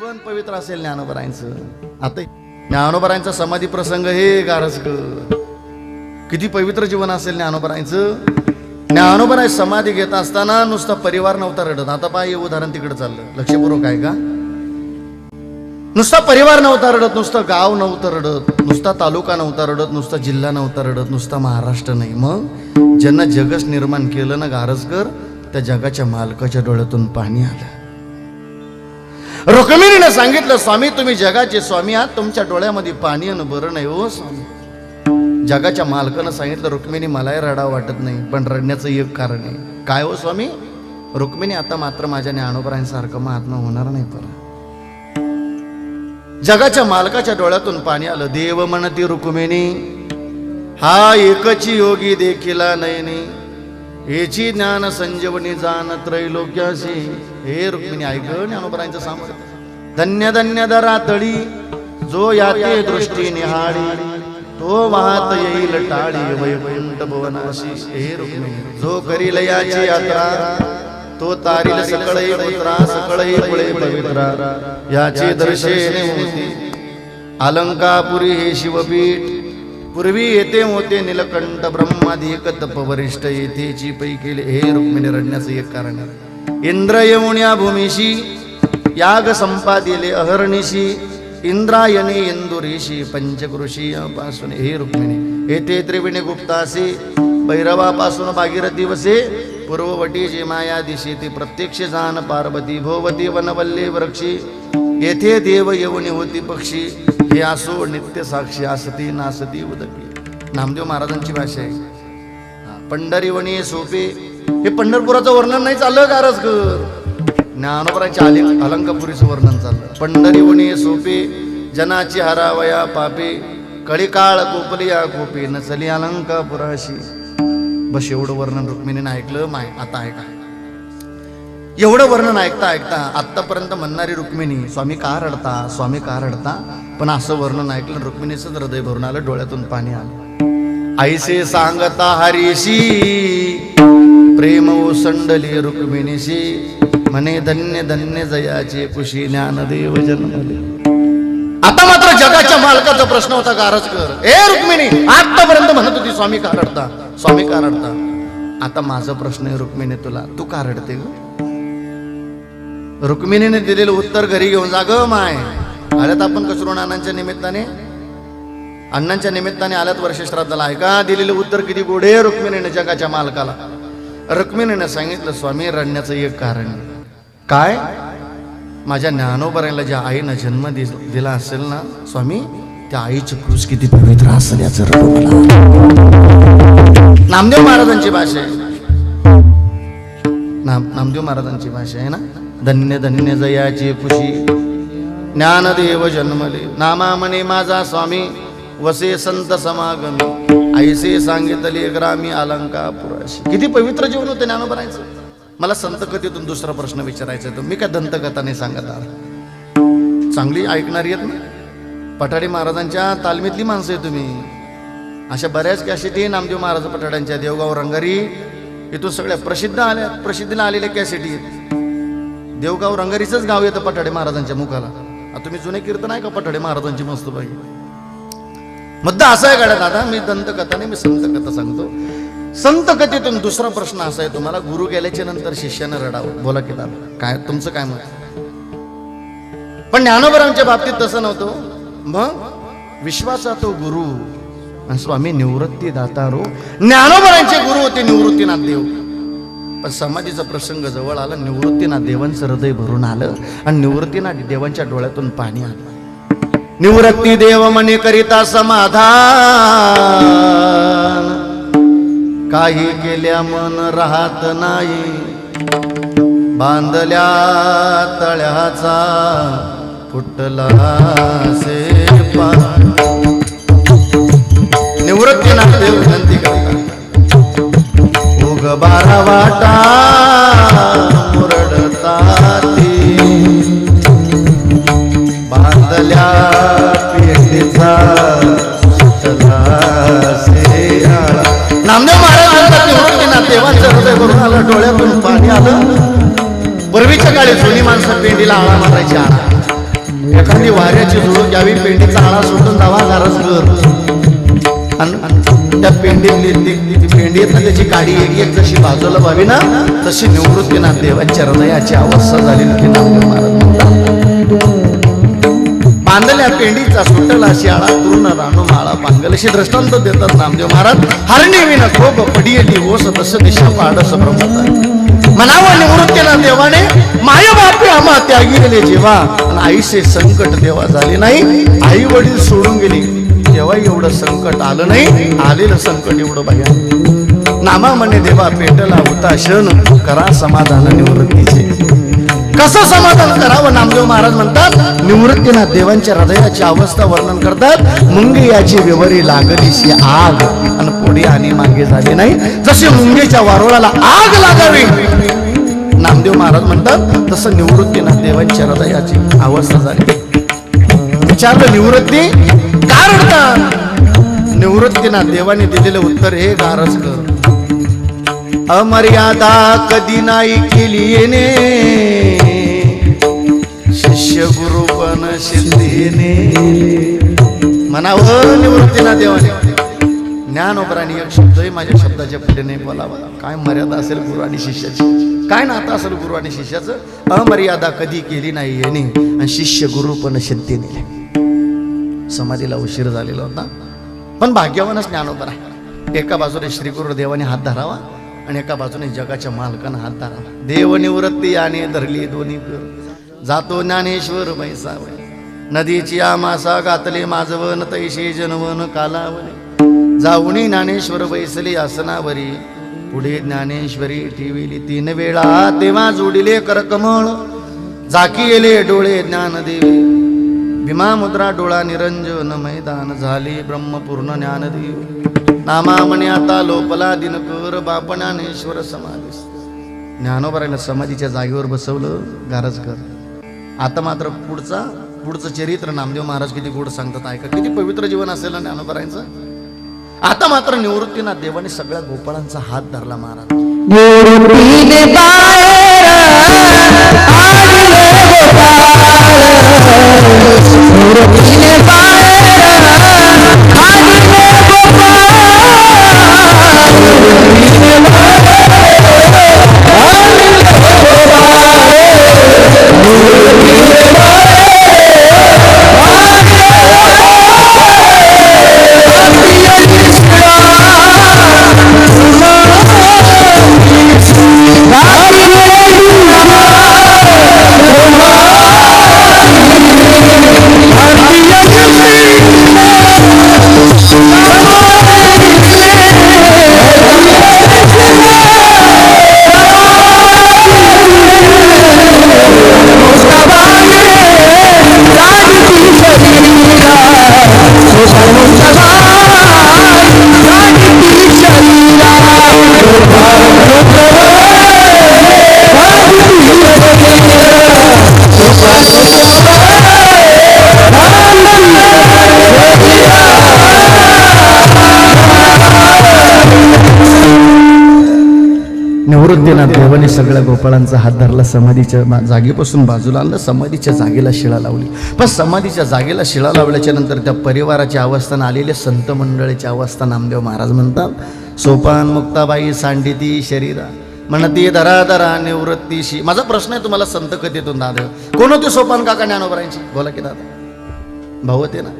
जीवन पवित्र असेल ज्ञानोबरायांचं. आता ज्ञानोबरायांचा समाधी प्रसंग हे गारस किती पवित्र जीवन असेल ज्ञानोबरायांचं. ज्ञानोबराय समाधी घेत असताना नुसता परिवार नव्हता रडत. आता पहा हे उदाहरण तिकडे चाललं. लक्षपूर्वक आहे का? नुसता परिवार नव्हता रडत नुसतं गाव नव्हतं रडत नुसता तालुका नव्हता रडत नुसता जिल्हा नव्हता रडत नुसता महाराष्ट्र नाही. मग ज्यांना जगच निर्माण केलं ना गारसकर त्या जगाच्या मालकाच्या डोळ्यातून पाणी आलं. रुक्मिणीने सांगितलं स्वामी तुम्ही जगाचे स्वामी आहात. तुमच्या डोळ्यामध्ये पाणी आणि बरं नाही हो स्वामी. जगाच्या मालकानं सांगितलं रुक्मिणी मलाही रडा वाटत नाही पण रडण्याचं एक कारण आहे. काय हो स्वामी? रुक्मिणी आता मात्र माझ्या ज्ञानोबरायांसारखं महात्मा होणार नाही पर जगाच्या मालकाच्या डोळ्यातून पाणी आलं देव म्हणती रुक्मिणी हा एकची योगी देखिला नयनी हेची ज्ञान संजीवनी जाण त्रैलोक्याशी हे रुक्मिणी ऐक ज्ञानोबरांचं सामर्थ्य धन्य धन्य दरा तळी जो याते दृष्टी निहाळी तो वाहत येईल टाळी वैकुंठ भुवनाशी. हे रुक्मिणी जो करील याची यात्रा तो तारील सकळई पुत्रा सकळई पुळे पवित्रा. याची दर्शने होती. अलंकापुरी हे शिवपीठ पूर्वी येथे होते निलकंठ ब्रह्माधिक तपवरिष्ठ येथेची पैकी हे रुक्मिणी रडण्याचं एक कारण इंद्र येऊन या भूमीशी याग संपादिले अहर्निशी इंद्रायणी इंदुरीशी पंचकृषी पासून. हे रुक्मिणी येथे त्रिवेणी गुप्तासे भैरवापासून भागीरथी वसे पूर्ववटी जे माया दिशे ती प्रत्यक्ष जान पार्वती भोवती वनवल्ले वृक्षी येथे देव येऊन होती पक्षी. हे असो नित्य साक्षी असती नासती उदकी. नामदेव महाराजांची भाषा आहे. पंढरीवणी सोपे. हे पंढरपुराचं वर्णन नाही चाललं कारच ज्ञानोबराच्या आले अलंकापुरीचं वर्णन चाललं. पंढरीवणी सोपे. जनाची हरावया पापे. कळीकाळ कोपलिया कोपे. नचली अलंकापुराशी. बस एवढं वर्णन रुक्मिणीने ऐकलं माय आता ऐका एवढं वर्णन ऐकता ऐकता आत्तापर्यंत म्हणणारी रुक्मिणी स्वामी का रडता? स्वामी का रडता? पण असं वर्णन ऐकलं रुक्मिणीचं हृदय भरून आलं डोळ्यातून पाणी आलं. आईसे सांगता हरीशी प्रेम ओसंडली रुक्मिणीशी म्हणे धन्य धन्य जयाचे कुशी ज्ञानदेव जन्मले. आता मात्र जगाच्या मालकाचा प्रश्न होता गारजकर ए रुक्मिणी आतापर्यंत म्हणत होती स्वामी का रडता? स्वामी का रडता? आता माझा प्रश्न आहे रुक्मिणी तुला. तू का रडते ग? रुक्मिणीने दिलेलं उत्तर घरी घेऊन जा ग माय. आल्यात आपण कसरून अण्णांच्या निमित्ताने. अण्णांच्या निमित्ताने आल्यात वर्ष वर्षश्राद्धाला ऐका दिलेलं उत्तर किती गोडे रुक्मिणीने जगाच्या मालकाला. रुक्मिणीने सांगितलं स्वामी रडण्याचं एक कारण. काय? माझ्या ज्ञानोबरायला ज्या आईनं जन्म दि- दिला असेल ना स्वामी त्या आईची क्रूस किती पवित्र असेल याच नामदेव महाराजांची भाषा आहे. नाम नामदेव महाराजांची भाषा आहे ना? धन्य धन्य जयाची खुशी ज्ञानदेव जन्मले. नामा म्हणे माझा स्वामी वसे संत समागमी. आईसे सांगितले ग्रामी अलंकापुराशी किती पवित्र जीवन होते ज्ञानोबरायचं. मला संत कथेतून दुसरा प्रश्न विचारायचा आहे तो. मी काय दंतकथा नाही सांगत आहात चांगली ऐकणारी आहेत ना? पठाडी महाराजांच्या तालमीतली माणसं आहे तुम्ही. अशा बऱ्याच कॅसेटी नामदेव महाराज पठाड्यांच्या देवगाव रंगारी इथून सगळ्या प्रसिद्ध आल्या. प्रसिद्धीला आलेल्या कॅसेटी आहेत. देवगाव रंगारीचंच गाव येतं पठाडे महाराजांच्या मुखाला. आता तुम्ही जुने कीर्तन आहे का पठाडे महाराजांची मस्त पाहिजे मुद्दा असा आहे गाड्या दादा मी दंतकथा नाही मी संत कथा सांगतो. संत कथेतून दुसरा प्रश्न असा आहे तुम्हाला गुरु गेल्याच्यानंतर शिष्यानं रडावं. बोला की दादा काय तुमचं काय मत? पण ज्ञानोबरांच्या बाबतीत तसं नव्हतं. मग? विश्वासा तो गुरु. आणि स्वामी निवृत्ती दातारो ज्ञानोबरांचे गुरु होते निवृत्तीनाथ देव. पण समाधीचा प्रसंग जवळ आला निवृत्तीना देवांचं हृदय भरून आलं आणि निवृत्तीना देवांच्या डोळ्यातून पाणी आलं. निवृत्ती देव म्हणे करिता समाधान. काही केल्या मन राहत नाही बांधल्या तळ्याचा फुटला से निवृत्तीनाथ देव विनंती करतात बारा वाटा मुरडताती. बांधल्या पेटीचा नामदेव महाराजांचा म्हणतात निवृत्तीनाथ देवांचं हृदय भरून आलं डोळ्यातून पाणी आलं. पूर्वीच्या काळी जुनी माणसं पेंडीला आळा मारायची आळा. एखादी वाऱ्याची झुळूक घ्यावी पेंडीचा आळा सोडून जावा गारज कर आणि त्या पेंडीतली देत त्याची काडी एक एक जशी बाजूला व्हावी ना तशी निवृत्तीनाथ देवाच्या हृदयाची अवस्था झालेली की नामदेव महाराज बांधल्या पेंडीचा सुटला शियाळा तरुण राणू माळा पांगलशी दृष्टांत देतात नामदेव महाराज. हरणी विना खोप पडियली ओस तस दिशा पाडस ब्रह्मता मनावर निवृत्तीला देवाने माय बापे आम्हा त्यागी गेले जेव्हा आणि आईचे संकट देवा झाले नाही आई वडील सोडून गेली. तेव्हा एवढं संकट आलं नाही आलेलं संकट एवढं भया नामा म्हणे देवा पेटला होता क्षण करा समाधान निवृत्तीचे. कसं समाधान करावं नामदेव महाराज म्हणतात? निवृत्तीना देवांच्या हृदयाची अवस्था वर्णन करतात. मुंगे याची विवरी लागलीशी आग. आणि पुढे आणि मागे झाली नाही. जशी मुंगेच्या वारोळाला आग लागावी. नामदेव महाराज म्हणतात तसं निवृत्तीना देवांच्या हृदयाची अवस्था झाली. विचारलं निवृत्ती? कारण का निवृत्तीना देवाने दिलेलं उत्तर हे गारच कर अमर्यादा कधी नाही केली येणे. शिष्य गुरु पण सिद्धीने म्हणावं निवृत्तीना देवाने. ज्ञानोपराने एक शब्दही माझ्या शब्दाच्या पुढे नाही बोलावा. काय मर्यादा असेल गुरु आणि शिष्याची? काय नातं असेल गुरु आणि शिष्याचं? अमर्यादा कधी केली नाही याने आणि शिष्य गुरु पण सिद्धीने समाधीला उशीर झालेला होता. पण भाग्यवानच ज्ञानोबर आहे एका बाजूने श्री गुरुदेवाने हात धरावा. आणि एका बाजूने जगाच्या मालकानं हात धरावा. देव निवृत्ती धरली दोन्ही जातो ज्ञानेश्वर मैसावय नदीची आमासा गातले माझवन तैशे जनवन कालावले. जाऊनी ज्ञानेश्वर बैसली आसनावरी. पुढे ज्ञानेश्वरी ठेविली तीन वेळा. तेव्हा जोडिले करकमळ. झाकी येले डोळे ज्ञानदेवी भीमा मुद्रा डोळा निरंजन मैदान. झाले ब्रह्मपूर्ण ज्ञानदेव. नामा म्हणे आता लोपला दिनकर बापणानेश्वर समाधीस ज्ञानोबरायला समाधीच्या जागेवर बसवलं गारजकर आता मात्र पुढचा पुढचं चरित्र नामदेव महाराज किती गोड सांगतात ऐका. किती पवित्र जीवन असेल ना ज्ञानोबरायचं आता मात्र निवृत्तीना देवाने सगळ्या गोपाळांचा हात धरला महाराज. We'll निवृत्तीनाथ देवाने सगळ्या गोपाळांचा हात धरला समाधीच्या जागेपासून बाजूला आणलं समाधीच्या जागेला शिळा लावली. पण समाधीच्या जागेला शिळा लावल्याच्या नंतर त्या परिवाराच्या अवस्थानं आलेले संत मंडळीची अवस्था नामदेव महाराज म्हणतात सोपान मुक्ताबाई सांडिती शरीरा म्हणती धरा धरा निवृत्तीशी माझा प्रश्न आहे तुम्हाला संत कथेतून दादा. कोण होते सोपान काका ज्ञानोबरांची बोला की दादा. भाऊ होते ना?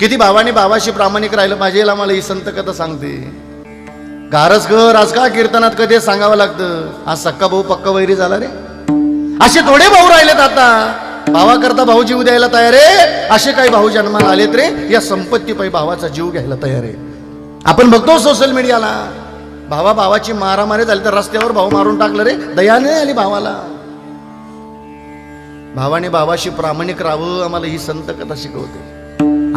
किती भावाने भावाशी प्रामाणिक राहिलं पाहिजे मला ही संत कथा सांगते. गारसकर आज का कीर्तनात कधी सांगावं लागतं? आज सक्का भाऊ पक्का वैरी झाला रे. असे थोडे भाऊ राहिलेत आता. भावा करता भाऊ जीव द्यायला तयार आहे. असे काही भाऊ जन्माला आलेत रे. या संपत्ती पायी भावाचा जीव घ्यायला तयार आहे. आपण बघतो सोशल मीडियाला भावा भावाची मारामारी झाली तर रस्त्यावर भाऊ मारून टाकलं रे. दयाने आली भावाला. भावाने भावाशी प्रामाणिक राहावं आम्हाला ही संत कथा शिकवते.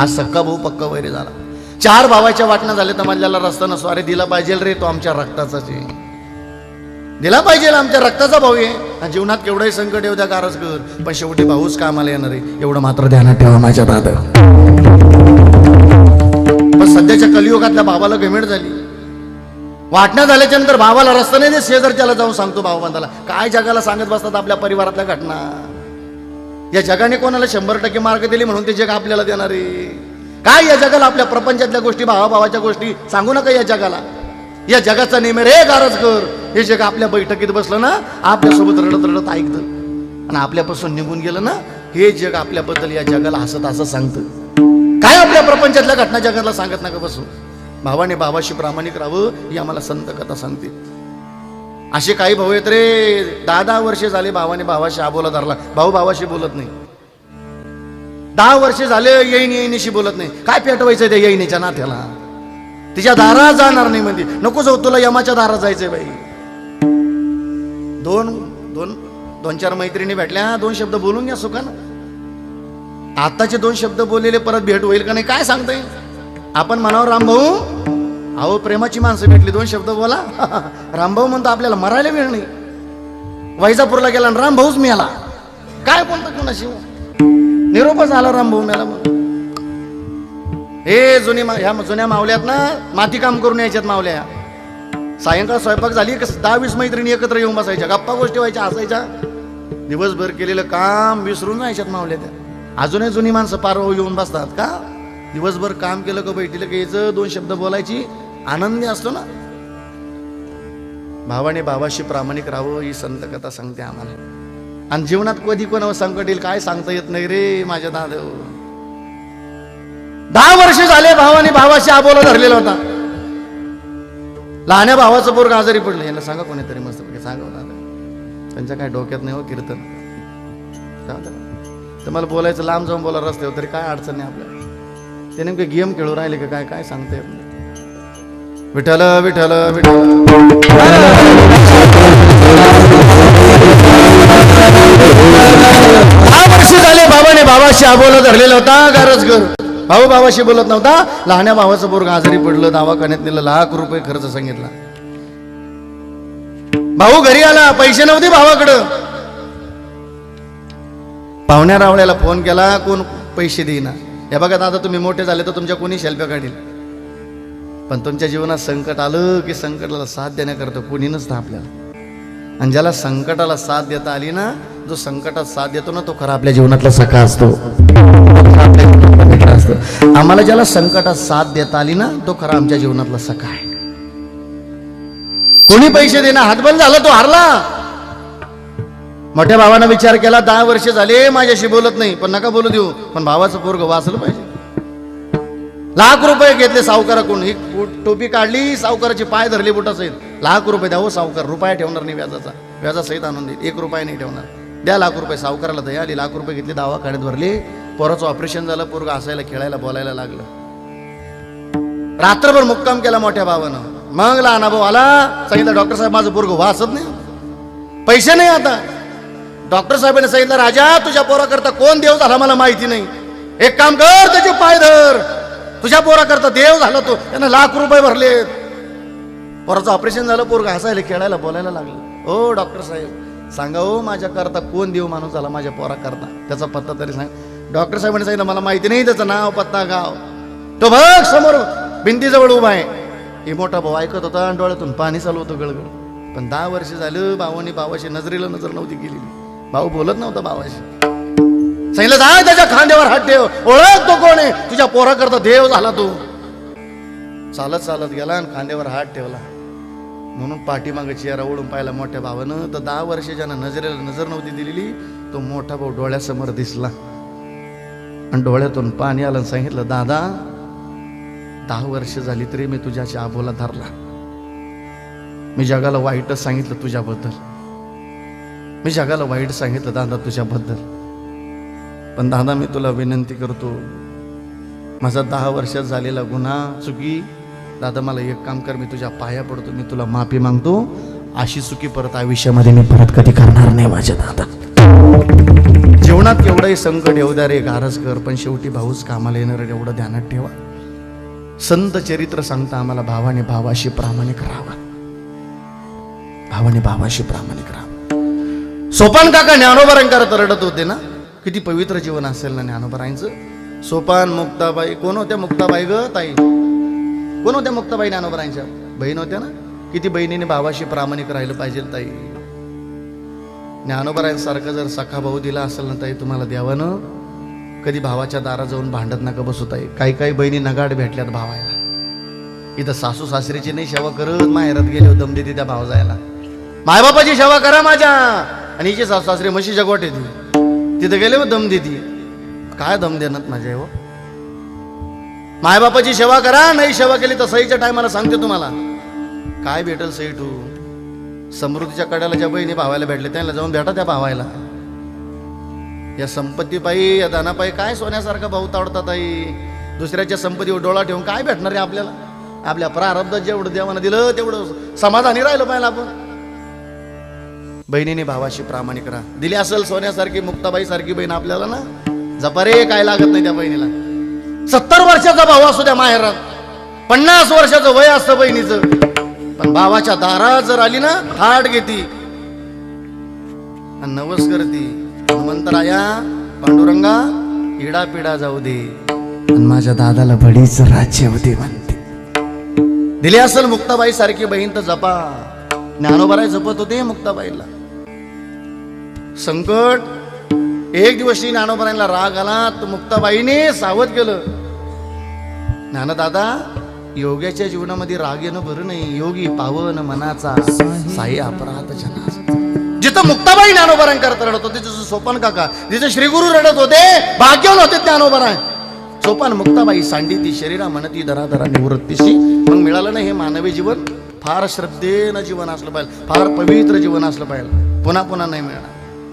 आज सक्का भाऊ पक्का वैरी झाला. चार भावाच्या वाटण्या झाल्या तर मधल्याला रस्ता नसतो. अरे दिला पाहिजे रे तो आमच्या रक्ताचाच आहे दिला पाहिजे आमच्या रक्ताचा भाऊ आहे आणि जीवनात केवढंही संकट येऊ द्या कारच कर पण शेवटी भाऊच कामाला येणार आहे. एवढं मात्र ध्यानात ठेवा माझ्या दादा पण सध्याच्या कलियुगातल्या भावाला घमेड झाली. वाटण्या झाल्याच्यानंतर भावाला रस्ता नाही दे शेजारच्याला जाऊन सांगतो भाऊ बांधाला काय जगाला सांगत बसतात आपल्या परिवारातल्या घटना? या जगाने कोणाला शंभर टक्के मार्क दिले म्हणून ते जग आपल्याला देणार आहे. काय या जगाला आपल्या प्रपंचातल्या गोष्टी भावाभावाच्या गोष्टी सांगू नका या जगाला? या जगाचा नेमे रे गारज कर हे जग आपल्या बैठकीत बसलं ना आपल्यासोबत रडत रडत ऐकतं. आणि आपल्यापासून निघून गेलं ना हे जग आपल्याबद्दल या जगाला हसत असं सांगतं. काय आपल्या प्रपंचातल्या घटना जगाला सांगत नका बसू. भावाने भावाशी प्रामाणिक राहावं ही आम्हाला संत कथा सांगते. असे काही भाऊ आहेत रे. दहा दहा वर्षे झाले भावाने भावाशी आबोला धरला भाऊ भावाशी बोलत नाही. दहा वर्षे झाले येईन येईनीशी बोलत नाही. काय पेटवायचं त्या येईनीच्या नात्याला? तिच्या दारा जाणार नाही म्हणजे. नको जाऊ तुला यमाच्या दारा जायचंय बाई. दोन दोन दोन चार मैत्रिणी भेटल्या दोन शब्द बोलून घ्या सुखान. आताचे दोन शब्द बोललेले परत भेट होईल का नाही काय सांगता येईल आपण म्हणावं रामभाऊ अहो प्रेमाची माणसं भेटली दोन शब्द बोला. रामभाऊ म्हणतो आपल्याला मरायला वेळ नाही. वैजापूरला गेला आणि रामभाऊच मिळाला. काय बोलतो कोणाशी? निरोपच आला रामभाऊ म्हणून हे जुनी मा- ह्या जुन्या मावल्यात ना माती काम करून यायच्यात मावल्या. सायंकाळ स्वयंपाक झाली दहा वीस मैत्रिणी एकत्र येऊन बसायच्या गप्पा गोष्टी व्हायच्या असायच्या दिवसभर केलेलं काम विसरून जायच्यात मावल्या त्या. अजूनही जुनी माणसं पार येऊन बसतात का? दिवसभर काम केलं का बैठीला का यायचं दोन शब्द बोलायची आनंदी असतो ना. भावाने भावाशी प्रामाणिक राहावं ही संत कथा सांगते आम्हाला. आणि जीवनात कधी कोणावर संकट येईल काय सांगता येत नाही रे माझ्या दादव दहा वर्ष झाले भावाने भावाशी आबोला धरलेला होता. लहान्या भावाचं पोरग आजारी पडलं. याला सांगा कोणीतरी मस्त सांगा हो दादा. त्यांच्या काय डोक्यात नाही हो कीर्तन. जाऊ तर मला बोलायचं लांब जाऊन बोला रस्त्यावर तरी काय अडचण नाही आपल्याला. ते नेमके गेम खेळू राहिले का काय काय सांगता येत नाही. विठ्ठल विठ्ठल विठ्ठल. दहा वर्ष झाले बाबाने बाबाशी आबोला धरलेला होता गारज घर भाऊ बाबाशी बोलत नव्हता लहान्या भावाचं पोरग आजारी पडलं दवाखान्यात नेलं लाख रुपये खर्च सांगितला. भाऊ घरी आला पैसे नव्हते भावाकडं. पाहुण्या रावळ्याला फोन केला कोण पैसे देईना. हे बघा दादा तुम्ही मोठे झाले तर तुमच्या कोणी शेल्प्या काढील? पण तुमच्या जीवनात संकट आलं की संकटाला साथ देण्याकरता कोणीनच ना आपल्याला आणि ज्याला संकटाला साथ देता आली ना जो संकटात साथ देतो ना तो खरा आपल्या जीवनातला सखा असतो. असतो. आम्हाला ज्याला संकटात साथ देता आली ना तो खरा आमच्या जीवनातला सखा आहे. कोणी पैसे देणार हातबल झाला तो हारला. मोठ्या भावानं विचार केला दहा वर्ष झाले माझ्याशी बोलत नाही. पण नका बोलू देऊ पण भावाचं पोरग वाचलं पाहिजे. लाख रुपये घेतले सावकाराकडून. ही टोपी काढली सावकाराचे पाय धरले बुटासहित. लाख रुपये द्या हो सावकार. रुपया ठेवणार नाही व्याजाचा. व्याजासहित आणून देईल एक रुपया नाही ठेवणार. द्या लाख रुपये. सावकाराला दया आली. लाख रुपये घेतले दवाखान्यात भरले. पोराचं ऑपरेशन झालं पोरग असायला खेळायला बोलायला लागलं. रात्रभर मुक्काम केला मोठ्या भावानं. मग लहान भाऊ आला. सांगितलं डॉक्टर साहेब माझं पोरग वाचत नाही. पैसे नाही आता. डॉक्टर साहेबांनी सांगितलं राजा तुझ्या पोराकरता कोण देव झाला मला माहिती नाही. एक काम कर त्याचे पाय धर. तुझ्या पोराकरता देव झाला तो. त्यानं लाख रुपये भरलेत. पोराचं ऑपरेशन झालं पोरग हसायला खेळायला बोलायला लागलं. ओ डॉक्टर साहेब सांगा ओ माझ्याकरता कोण देव माणूस झाला माझ्या पोराकरता? त्याचा पत्ता तरी सांग. डॉक्टर साहेबांनी सांगितलं मला माहिती नाही त्याचं नाव पत्ता गाव. तो बघ समोर भिंतीजवळ उभा आहे. हे मोठा भाऊ ऐकत होता आणि डोळ्यातून पाणी चालू होतं गळगळ. पण दहा वर्ष झालं भावानी भावाशी नजरेला नजर नव्हती गेलेली भाऊ बोलत नव्हता भावाशी. सांगितलं जा त्याच्या खांद्यावर हात ठेव. ओळख तो कोण आहे? तुझ्या पोराकरता देव झाला तो. चालत चालत गेला आणि खांद्यावर हात ठेवला. म्हणून पाठीमागाची चेहरा ओढून पाहिला मोठ्या भावानं. तर दहा वर्ष ज्यानं नजरेला नजर नव्हती दिलेली तो मोठा भाऊ डोळ्यासमोर दिसला. आणि डोळ्यातून पाणी आलं सांगितलं दादा दहा वर्ष झाली तरी मी तुझ्याच्या आबोला धरला. मी जगाला वाईटच सांगितलं तुझ्याबद्दल. मी जगाला वाईट सांगितलं दादा तुझ्याबद्दल. पण दादा मी तुला विनंती करतो माझा दहा वर्षात झालेला गुन्हा चुकी दादा मला एक काम कर मी तुझ्या पाया पडतो मी तुला माफी मागतो. अशी चुकी परत आयुष्यामध्ये मी परत कधी करणार नाही माझ्या दादा. जीवनात केवढंही संकट येऊ द्या रे गारज कर पण शेवटी भाऊच कामाला येणार एवढं ध्यानात ठेवा. संत चरित्र सांगता आम्हाला भावाने भावाशी प्रामाणिक राहावा. भावाने भावाशी प्रामाणिक राहावा. सोपान काका ज्ञानोबरांकर रडत होते ना? किती पवित्र जीवन असेल ना ज्ञानोबरांचं सोपान मुक्ताबाई कोण होत्या मुक्ताबाई ग ताई? कोण होत्या मुक्ताबाई ज्ञानोबरांच्या बहीण होत्या ना? किती बहिणीने भावाशी प्रामाणिक राहिलं पाहिजे ताई. ज्ञानोबरायांसारखं जर सखा भाऊ दिला असेल ना ताई तुम्हाला द्यावं कधी भावाच्या दारा जाऊन भांडत नका बसू ताई. काही काही बहिणी नगाड भेटल्यात भावायला इथं सासू सासरीची नाही सेवा करत माहेरात गेले दम देते त्या भाव जायला. मायबापाची सेवा करा माझ्या. आणि हिची सासू सासरे म्हशी जगवट येते तिथं गेले मग दम देते काय दम देणार माझ्या हो मायबापाची सेवा करा नाही सेवा केली तर सईच्या टायमाला सांगते तुम्हाला. काय भेटल सई तू? समृद्धीच्या कड्याला ज्या बहिणी भावायला भेटले त्यांना जाऊन भेटा त्या भावायला. या संपत्तीपायी या दानापायी काय सोन्यासारखं भाऊ तावडतात आई दुसऱ्याच्या संपत्तीवर डोळा ठेवून काय भेटणार आहे आपल्याला? आपल्या प्रारब्धात जेवढं देवानं दिलं तेवढं समाधानी राहिलं पाहिजे आपण. बहिणीने भावाशी प्रामाणिक राहा. दिली असेल सोन्यासारखी मुक्ताबाई सारखी बहीण आपल्याला ना? जपारे काय लागत नाही त्या बहिणीला. सत्तर वर्षाचा भाऊ असू द्या माहेरात. पन्नास वर्षाचं वय असतं बहिणीचं. पण भावाच्या दारात जर आली ना थाट घेती. नवस करती. हनुमंतराया पांडुरंगा इडा पिडा जाऊ दे. पण माझ्या दादाला बडीच राज्य होते म्हणते. दिली असेल मुक्ताबाई सारखी बहीण तर जपा. ज्ञानोबराय जपत होते मुक्ताबाईला. संकट एक दिवस श्री ज्ञानोबरायला राग आला तर मुक्ताबाईने सावध केलं. ज्ञानदादा योग्याच्या जीवनामध्ये राग येणं बरं नाही. योगी पावन मनाचा साई अपराध जना जिथं मुक्ताबाई ज्ञानोबराय करत रडत होते तिथं सोपान काका जिथं श्रीगुरु रडत होते भाग्यवान होते ज्ञानोबराय सोपान मुक्ताबाई सांडी ती शरीरा म्हणती धराधरा निवृत्तीशी. मग मिळालं ना हे मानवी जीवन? फार श्रद्धेनं जीवन असलं पाहिजे. फार पवित्र जीवन असलं पाहिजे. पुन्हा पुन्हा नाही मिळणार.